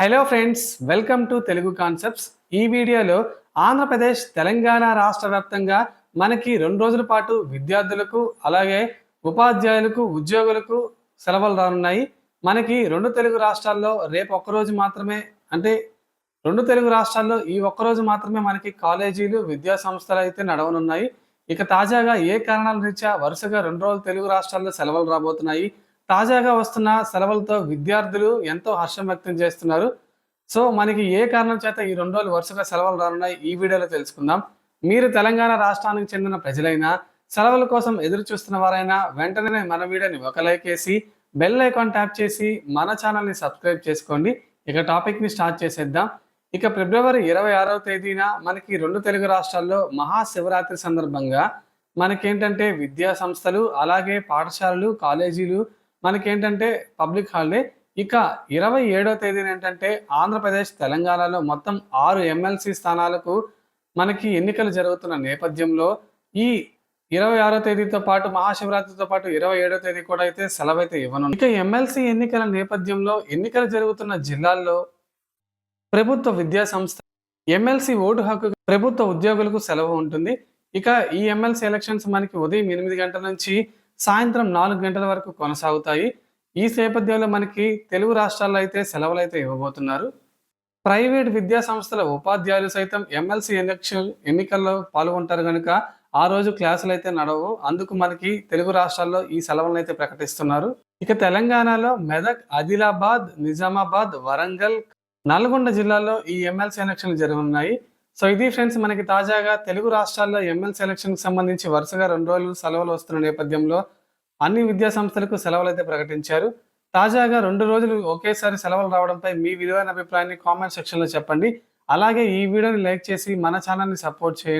Hello friends welcome to Telugu concepts ఈ వీడియోలో ఆంధ్రప్రదేశ్ తెలంగాణ రాష్ట్ర వ్యాప్తంగా మనకి రెండు రోజుల పాటు విద్యార్థులకు అలాగే ఉపాధ్యాయులకు ఉద్యోగులకు సెలవులు రానున్నాయి. మనకి రెండు తెలుగు రాష్ట్రాల్లో రేపు ఒక్కరోజు మాత్రమే అంటే రెండు తెలుగు రాష్ట్రాల్లో ఈ ఒక్కరోజు మాత్రమే మనకి కాలేజీలు విద్యా సంస్థలు అయితే నడవనున్నాయి. ఇక తాజాగా ఏ కారణాల రీత్యా వరుసగా రెండు రోజులు తెలుగు రాష్ట్రాల్లో సెలవులు రాబోతున్నాయి? తాజాగా వస్తున్న సెలవులతో విద్యార్థులు ఎంతో హర్షం వ్యక్తం చేస్తున్నారు. సో మనకి ఏ కారణం చేత ఈ రెండు రోజులు వరుసగా సెలవులు రానున్నాయి ఈ వీడియోలో తెలుసుకుందాం. మీరు తెలంగాణ రాష్ట్రానికి చెందిన ప్రజలైనా సెలవుల కోసం ఎదురు చూస్తున్న వారైనా వెంటనే మన వీడియోని ఒక లైక్ వేసి బెల్ ఐకాన్ ట్యాప్ చేసి మన ఛానల్ని సబ్స్క్రైబ్ చేసుకోండి. ఇక టాపిక్ని స్టార్ట్ చేసేద్దాం. ఇక ఫిబ్రవరి ఇరవై ఆరవ తేదీన మనకి రెండు తెలుగు రాష్ట్రాల్లో మహాశివరాత్రి సందర్భంగా మనకేంటంటే విద్యా సంస్థలు అలాగే పాఠశాలలు కాలేజీలు మనకేంటంటే పబ్లిక్ హాలిడే. ఇక ఇరవై ఏడవ తేదీన ఏంటంటే ఆంధ్రప్రదేశ్ తెలంగాణలో మొత్తం ఆరు ఎమ్మెల్సీ స్థానాలకు మనకి ఎన్నికలు జరుగుతున్న నేపథ్యంలో ఈ ఇరవై ఆరో తేదీతో పాటు మహాశివరాత్రితో పాటు ఇరవై ఏడో తేదీ కూడా అయితే సెలవు అయితే ఇవ్వను ఇక ఎమ్మెల్సీ ఎన్నికల నేపథ్యంలో ఎన్నికలు జరుగుతున్న జిల్లాల్లో ప్రభుత్వ విద్యా సంస్థ ఎమ్మెల్సీ ఓటు హక్కు ప్రభుత్వ ఉద్యోగులకు సెలవు ఉంటుంది. ఇక ఈ ఎమ్మెల్సీ ఎలక్షన్స్ మనకి ఉదయం ఎనిమిది గంటల నుంచి సాయంత్రం నాలుగు గంటల వరకు కొనసాగుతాయి. ఈ నేపథ్యంలో మనకి తెలుగు రాష్ట్రాల్లో అయితే సెలవులు అయితే ఇవ్వబోతున్నారు. ప్రైవేట్ విద్యా సంస్థల ఉపాధ్యాయులు సైతం ఎమ్మెల్సీ ఎలక్షన్ ఎన్నికల్లో పాల్గొంటారు కనుక ఆ రోజు క్లాసులు అయితే నడవు. అందుకు మనకి తెలుగు రాష్ట్రాల్లో ఈ సెలవులను అయితే ప్రకటిస్తున్నారు. ఇక తెలంగాణలో మెదక్ ఆదిలాబాద్ నిజామాబాద్ వరంగల్ నల్గొండ జిల్లాలో ఈ ఎమ్మెల్సీ ఎలక్షన్లు జరగనున్నాయి. సో ఇది ఫ్రెండ్స్ మనకి తాజాగా తెలుగు రాష్ట్రాల్లో ఎమ్మెల్సీ ఎలక్షన్కి సంబంధించి వరుసగా రెండు రోజులు సెలవులు వస్తున్న నేపథ్యంలో అన్ని విద్యా సంస్థలకు సెలవులు అయితే ప్రకటించారు. తాజాగా రెండు రోజులు ఒకేసారి సెలవులు రావడంపై మీ విలువైన అభిప్రాయాన్ని కామెంట్ సెక్షన్లో చెప్పండి. అలాగే ఈ వీడియోని లైక్ చేసి మన ఛానల్ని సపోర్ట్ చేయండి.